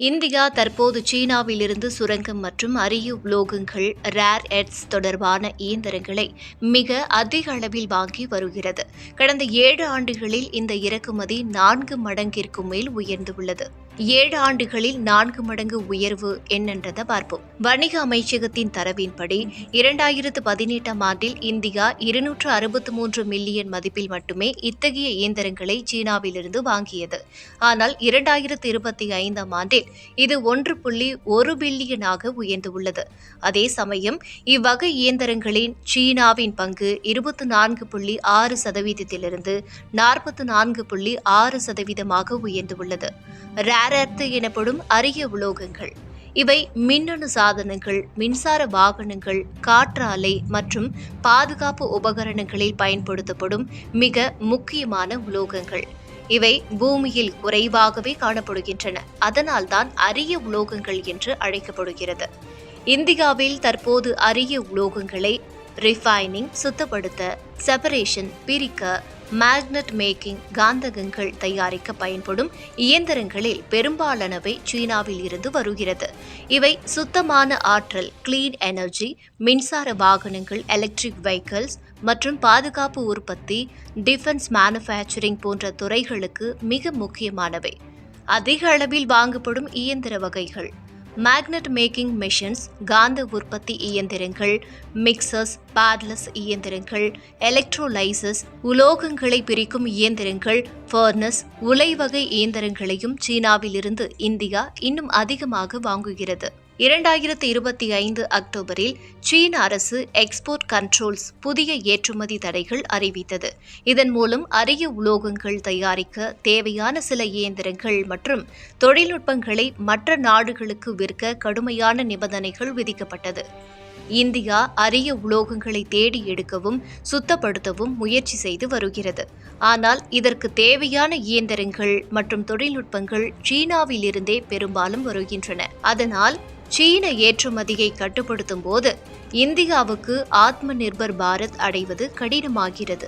India தற்போது சீனாவிலிருந்து சுரங்கம் மற்றும் அரிய உலோகங்கள் ரேர் எட்ஸ் தொடர்பான இயந்திரங்களை மிக அதிக அளவில் வாங்கி வருகிறது. கடந்த ஏழு ஆண்டுகளில் இந்த இறக்குமதி நான்கு மடங்கிற்கு மேல் உயர்ந்துள்ளது. ஏழு ஆண்டுகளில் நான்கு மடங்கு உயர்வு என்னன்றதை பார்ப்போம். வணிக அமைச்சகத்தின் தரவின்படி இரண்டாயிரத்து பதினெட்டாம் ஆண்டில் இந்தியா இருநூற்று அறுபத்து மூன்று மில்லியன் மதிப்பில் மட்டுமே இத்தகைய இயந்திரங்களை சீனாவிலிருந்து வாங்கியது. ஆனால் இரண்டாயிரத்து இருபத்தி ஐந்தாம் ஆண்டில் இது ஒன்று புள்ளி ஒரு பில்லியனாக உயர்ந்துள்ளது. அதே சமயம் இவ்வகை இயந்திரங்களின் சீனாவின் பங்கு இருபத்தி நான்கு புள்ளி ஆறு சதவீதத்திலிருந்து நாற்பத்தி நான்கு புள்ளி ஆறு சதவீதமாக உயர்ந்துள்ளது. ரேர் எனப்படும் அரிய உலோகங்கள். இவை மின்னணு சாதனங்கள் மின்சார வாகனங்கள் காற்றாலை மற்றும் பாதுகாப்பு உபகரணங்களில் பயன்படுத்தப்படும் மிக முக்கியமான உலோகங்கள். இவை பூமியில் குறைவாகவே காணப்படுகின்றன. அதனால்தான் அரிய உலோகங்கள் என்று அழைக்கப்படுகிறது. இந்தியாவில் தற்போது அரிய உலோகங்களை ரிஃபைனிங் சுத்தப்படுத்த செப்பரேஷன் பிரிக்க மேக்னட் மேக்கிங் காந்தகங்கள் தயாரிக்க பயன்படும் இயந்திரங்களில் பெரும்பாலானவை சீனாவில் இருந்து வருகிறது. இவை சுத்தமான ஆற்றல் கிளீன் எனர்ஜி மின்சார வாகனங்கள் எலக்ட்ரிக் வெஹிக்கிள்ஸ் மற்றும் பாதுகாப்பு உற்பத்தி டிஃபென்ஸ் மேனுஃபேக்சரிங் போன்ற துறைகளுக்கு மிக முக்கியமானவை. அதிக அளவில் வாங்கப்படும் இயந்திர வகைகள். மேக்னெட் மேக்கிங் மிஷின்ஸ் காந்த உற்பத்தி இயந்திரங்கள் மிக்சர்ஸ் பேட்லஸ் இயந்திரங்கள் எலக்ட்ரோலைசஸ் உலோகங்களை பிரிக்கும் இயந்திரங்கள் ஃபர்னஸ் உலை வகை இயந்திரங்களையும் சீனாவிலிருந்து இந்தியா இன்னும் அதிகமாக வாங்குகிறது. இரண்டாயிரத்தி இருபத்தி ஐந்து அக்டோபரில் சீன அரசு எக்ஸ்போர்ட் கண்ட்ரோல்ஸ் புதிய ஏற்றுமதி தடைகள் அறிவித்தது. இதன் மூலம் அரிய உலோகங்கள் தயாரிக்க தேவையான சில இயந்திரங்கள் மற்றும் தொழில்நுட்பங்களை மற்ற நாடுகளுக்கு விற்க கடுமையான நிபந்தனைகள் விதிக்கப்பட்டது. இந்தியா அரிய உலோகங்களை தேடி எடுக்கவும் சுத்தப்படுத்தவும் முயற்சி செய்து வருகிறது. ஆனால் இதற்கு தேவையான இயந்திரங்கள் மற்றும் தொழில்நுட்பங்கள் சீனாவிலிருந்தே பெரும்பாலும் வருகின்றன. அதனால் சீன ஏற்றுமதியை கட்டுப்படுத்தும் போது இந்தியாவுக்கு ஆத்ம நிர்பர் பாரத் அடைவது கடினமாகிறது.